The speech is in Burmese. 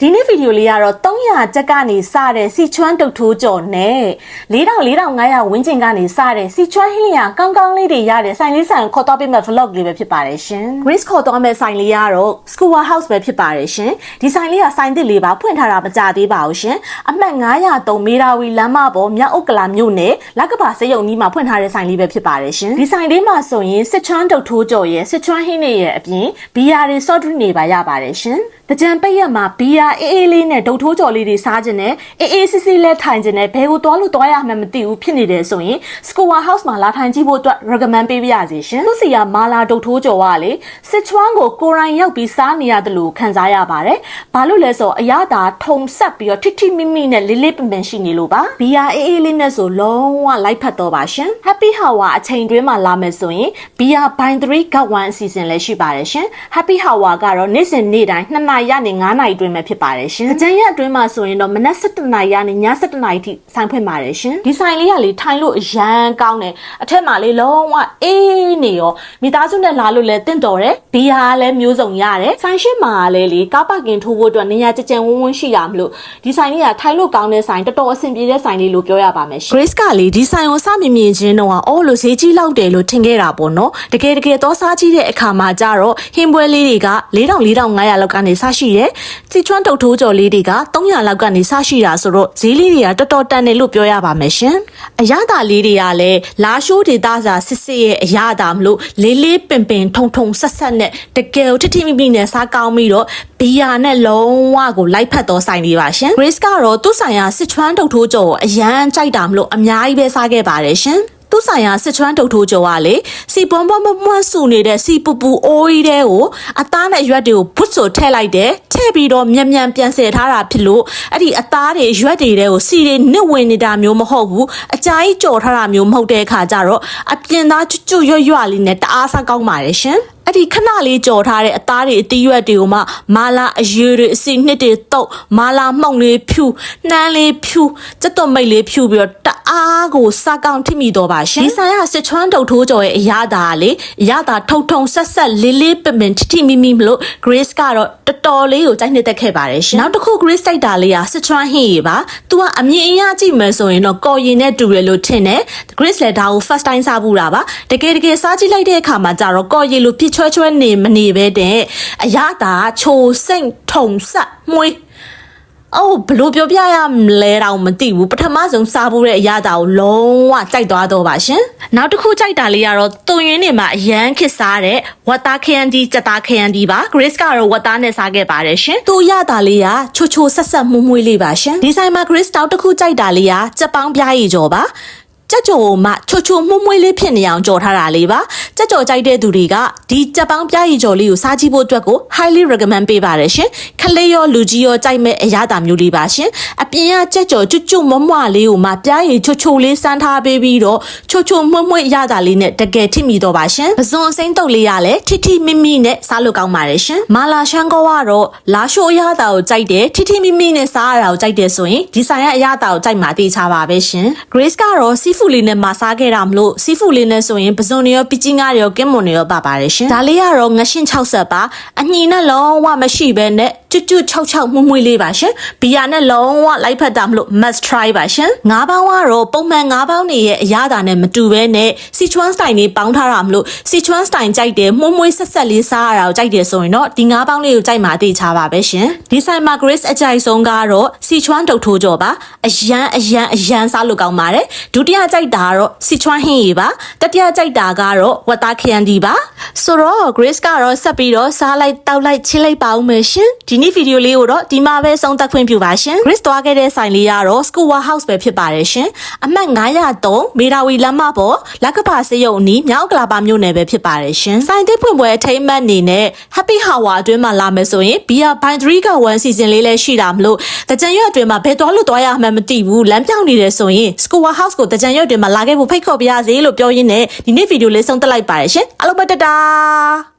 ဒီနေ့ဗီဒီယိုလေးကတော့300ကျပ်ကနေစတဲ့စီချွမ်းတုတ်ထိုးကြော်နဲ့4000 4500ဝန်းကျင်ကနေစတဲ့စီချွမ်းဟင်းလျာကောင်းကောင်းလေးတွေရတဲ့ဆိုင်လေးဆိုင်ကိုခေါ်တော့ပေးမဲ့ vlog လေးပဲဖြစ်ပါတယ်ရှင် Grace ခေါ်တော့မဲ့ဆိုင်လေးကတော့ School House ပဲဖြစ်ပါတယ်ရှင်ဒီဆိုင်လေးကဆိုင်သစ်လေးပါဖွင့်ထားတာမကြသေးပါဘူးရှင်အမှတ်903မေရာဝီလမ်းမပေါ်မြောက်ဥက္ကလာမြို့နယ်လက်ကပါစေယုံနီးမှာဖွင့်ထားတဲ့ဆိုင်လေးပဲဖြစ်ပါတယ်ရှင်ဒီဆိုင်လေးမှာဆိုရင်စစ်ချွမ်းတုတ်ထိုးကြော်ရဲ့စစ်ချွမ်းဟင်းတွေရဲ့အပြင်ဘီယာတွေ soft drink တွေပါရပါတယ်ရှင်တကြံပိတ်ရက်မှာဘီယာအေးအေးလေးနဲ့ဒုတ်ထိုးကြော်လေးတွေစားခြင်းနဲ့အေးအေးစစ်စစ်လက်ထိုင်ခြင်းနဲ့ဘယ်ကိုသွားလို့သွားရမှန်းမသိဘူးဖြစ်နေတယ်ဆိုရင် Square House မှာလာထိုင်ကြည့်ဖို့အတွက် recommend ပေးပါရစေရှင်။သူစီကမာလာဒုတ်ထိုးကြော်ကလေစစ်ချွမ်းကိုကိုရိုင်းရောက်ပြီးစားနေရတယ်လို့ခံစားရပါတယ်။ဘာလို့လဲဆိုတော့အရသာထုံဆက်ပြီးတော့ထိထိမိမိနဲ့လေးလေးပင်ပင်ရှိနေလို့ပါ။ BR အေးအေးလေးနဲ့ဆိုလုံးဝလိုက်ဖက်တော့ပါရှင်။ Happy Hour အချိန်တွင်းမှာလာမယ်ဆိုရင် BR Bind 3 Got 1အစီအစဉ်လည်းရှိပါတယ်ရှင်။ Happy Hour ကတော့နေ့စဉ်နေ့တိုင်း2နာရီကနေ9နာရီတွင်းမှာဖြစ်ပါတယ်ရှင်။အကြံရက်အတွင်းမှာဆိုရင်တော့မနက်7နာရီကနေည7နာရီထိဆိုင်ဖွင့်ပါတယ်ရှင်။ဒီဆိုင်လေးကလေထိုင်လို့အရန်ကောင်းတယ်။အထက်မှာလေလုံးဝအေးနေရောမိသားစုနဲ့လာလို့လည်းတင့်တော်တယ်။ဘီယာလည်းမျိုးစုံရတယ်။ဆိုင်ရှိမှာလည်းလေကားပါကင်ထိုးဖို့အတွက်နေရာကြကြဝန်းဝန်းရှိရမလို့ဒီဆိုင်လေးကထိုင်လို့ကောင်းတဲ့ဆိုင်တော်တော်အဆင်ပြေတဲ့ဆိုင်လေးလို့ပြောရပါမယ်ရှင်။ Grace ကလေဒီဆိုင်ကိုစမြင်မြင်ချင်းတော့အော်လို့ဈေးကြီးလောက်တယ်လို့ထင်ခဲ့တာပေါ့နော်။တကယ်တကယ်တော့စားကြည့်တဲ့အခါမှာကျတော့ဟင်းပွဲလေးတွေက4000 4500လောက်ကနေစရှိတယ်။စီချွမ်းတုတ်ထိုးကြော်လေးတွေက300လောက်ကနေစရှိတာဆိုတော့ဈေးလေးတွေကတော်တော်တန်တယ်လို့ပြောရပါမယ်ရှင်။အရသာလေးတွေကလည်းလာရှိုးဒေတာစာစစ်စစ်ရဲ့အရသာမလို့လေးလေးပင်ပင်ထုံထုံဆက်ဆက်နဲ့တကယ်ထိထိမိမိနဲ့စားကောင်းပြီးတော့ဘီယာနဲ့လုံးဝကိုလိုက်ဖက်တော့ဆိုင်လေးပါရှင်။ Grace ကတော့သူ့ဆိုင်ရာစစ်ချွမ်းတုတ်ထိုးကြော်ကိုအရန်ကြိုက်တာမလို့အများကြီးပဲစားခဲ့ပါတယ်ရှင်။ သူဆိုင်ရာစစ်ချွမ်းတုတ်ထိုးကြော်ကလေစီပွန်းပွန်းပွန်းဆူနေတဲ့စီပူပူအိုးကြီးတဲ့ကိုအသားနဲ့ရွက်တွေကိုဘွတ်ဆိုထည့်လိုက်တယ်ထည့်ပြီးတော့မြန်မြန်ပြန်ဆယ်ထားတာဖြစ်လို့အဲ့ဒီအသားတွေရွက်တွေတဲ့ကိုစီတွေနစ်ဝင်နေတာမျိုးမဟုတ်ဘူးအကြာကြီးကြော်ထားတာမျိုးမဟုတ်တဲ့အခါကျတော့အပြင်သားကျွတ်ကျွတ်ရွရွလေးနဲ့တအားစားကောင်းပါတယ်ရှင်အဲ့ဒီခဏလေးကြော်ထားတဲ့အသားတွေအသီးရွက်တွေကိုမှမာလာအရွတွေအစီနှစ်တွေတုတ်မာလာမှုန့်လေးဖြူနှမ်းလေးဖြူစက်သွမိတ်လေးဖြူပြီးတော့တ အားကိုစားကောင်းထိမိတော့ပါရှင်ဒီဆိုင်ကစစ်ချွမ်းတုတ်ထိုးကြော်ရဲ့အရသာလေအရသာထုံထုံဆက်ဆက်လေးလေးပင်ပင်ထိထိမိမိမလို့ Grace ကတော့တော်တော်လေးကိုကြိုက်နေတတ်ခဲ့ပါတယ်ရှင်နောက်တစ်ခု Grace တိုက်တာလေးကစစ်ချွမ်းဟင်းရပါ तू ကအမြင်အရကြည့်မယ်ဆိုရင်တော့ကော်ရင်နဲ့တူတယ်လို့ထင်တယ် Grace လည်းဒါကို first time စားဘူးတာပါတကယ်တကယ်စားကြည့်လိုက်တဲ့အခါမှာကျတော့ကော်ရည်လိုဖြစ်ချွဲချွဲနေမနေပဲတဲ့အရသာချိုစိတ်ထုံဆက်မွေး အော်ဘလို့ပြောပြရမလဲတော့မသိဘူးပထမဆုံးစားဖို့တဲ့အရာတာကိုလုံးဝကြိုက်သွားတော့ပါရှင်နောက်တစ်ခုကြိုက်တာလေးကတော့တုံရင်းနေမှာအရန်ခစ်စားတဲ့ဝတ်သားခရမ်းဒီကြက်သားခရမ်းဒီပါ Grace ကတော့ဝတ်သားနဲ့စားခဲ့ပါတယ်ရှင်သူရတာလေးကချိုချိုဆက်ဆက်မှုမွေးလေးပါရှင်ဒီဆိုင်မှာ Grace တောက်တစ်ခုကြိုက်တာလေးကကြက်ပေါင်းပြားရည်ကြော်ပါ ကြက်ကြော်မှချိုချိုမှုမွေးလေးဖြစ်နေအောင်ကြော်ထားတာလေးပါကြက်ကြော်ကြိုက်တဲ့သူတွေကဒီကြက်ပေါင်းပြားရည်ကြော်လေးကိုစားကြည့်ဖို့အတွက်ကို highly recommend ပေးပါတယ်ရှင်ခလေးရောလူကြီးရောကြိုက်မဲ့အရသာမျိုးလေးပါရှင်အပြင်ကကြက်ကြော်ကျွတ်ကျွတ်မွမွလေးကိုမှပြားရည်ချိုချိုလေးစမ်းထားပေးပြီးတော့ချိုချိုမွမွအရသာလေးနဲ့တကယ်ထိမိတော့ပါရှင်ပဇွန်အစိမ့်တုပ်လေးရလဲထိထိမိမိနဲ့စားလို့ကောင်းပါတယ်ရှင်မာလာရှန်ကောကတော့လာရှိုးအရသာကိုကြိုက်တယ်ထိထိမိမိနဲ့စားရတာကိုကြိုက်တယ်ဆိုရင်ဒီဆိုင်ရဲ့အရသာကိုကြိုက်မှာတေးချပါပဲရှင် Grace ကတော့စီးဖူလေးနဲ့မစားခဲ့တာမလို့စီးဖူလေးနဲ့ဆိုရင်ပဇွန်တွေရောပီချီငါတွေရောကင်းမွန်တွေရောပါပါတယ်ရှင်ဒါလေးကတော့ငရှင်း60ပါအညီနဲ့လုံးဝမရှိဘဲနဲ့ ကျွတ်ကျွတ်66မှုမွေးလေးပါရှင်ဘီယာနဲ့လုံးဝလိုက်ဖက်တာမလို့ must try ပါရှင်ငါးပေါင်းကတော့ပုံမှန်ငါးပေါင်းတွေရဲ့အရသာနဲ့မတူဘဲနဲ့စီချွမ်စတိုင်လေးပေါင်းထားတာမလို့စီချွမ်စတိုင်ကြိုက်တယ်မှုမွေးဆက်ဆက်လေးစားရတာကိုကြိုက်တယ်ဆိုရင်တော့ဒီငါးပေါင်းလေးကိုကြိုက်မှာသိချပါပဲရှင်ဒီဆိုင်မှာ Grace အကြိုက်ဆုံးကတော့စီချွမ်တုတ်ထိုးကြော်ပါအရန်အရန်အရန်စားလို့ကောင်းပါတယ်ဒုတိယကြိုက်တာကတော့စီချွမ်ဟင်းရီပါတတိယကြိုက်တာကတော့ဝတ်သားခရမ်းဒီပါ ဆိုတော့ Grace ကတော့ဆက်ပြီးတော့စားလိုက်တောက်လိုက်ချစ်လိုက်ပါဦးမယ်ရှင်ဒီနေ့ဗီဒီယိုလေးကိုတော့ဒီမှာပဲဆုံးသက်ခွင့်ပြုပါရှင် Grace သွားခဲ့တဲ့ဆိုင်လေးကတော့ School House ပဲဖြစ်ပါတယ်ရှင်အမှတ်903မေရာဝီလမ်းမပေါ်လက်ကပါစေယုံအနီးမြောက်ကလာပါမြို့နယ်ပဲဖြစ်ပါတယ်ရှင်ဆိုင်သစ်ဖွင့်ပွဲအထိမ်းအမှတ်အနေနဲ့ Happy Hour အတွင်းမှာလာမယ်ဆိုရင် Beer by 3က1 season လေးလည်းရှိတာမလို့တကြံရွက်အတွင်းမှာဘယ်သွားလို့သွားရမှန်းမသိဘူးလမ်းပြောင်းနေတယ်ဆိုရင် School House ကိုတကြံရွက်အတွင်းမှာလာခဲ့ဖို့ဖိတ်ခေါ်ပါရစေလို့ပြောရင်းနဲ့ဒီနေ့ဗီဒီယိုလေးဆုံးသက်လိုက်ပါတယ်ရှင်အားလုံးပဲတတာ 감사합니다.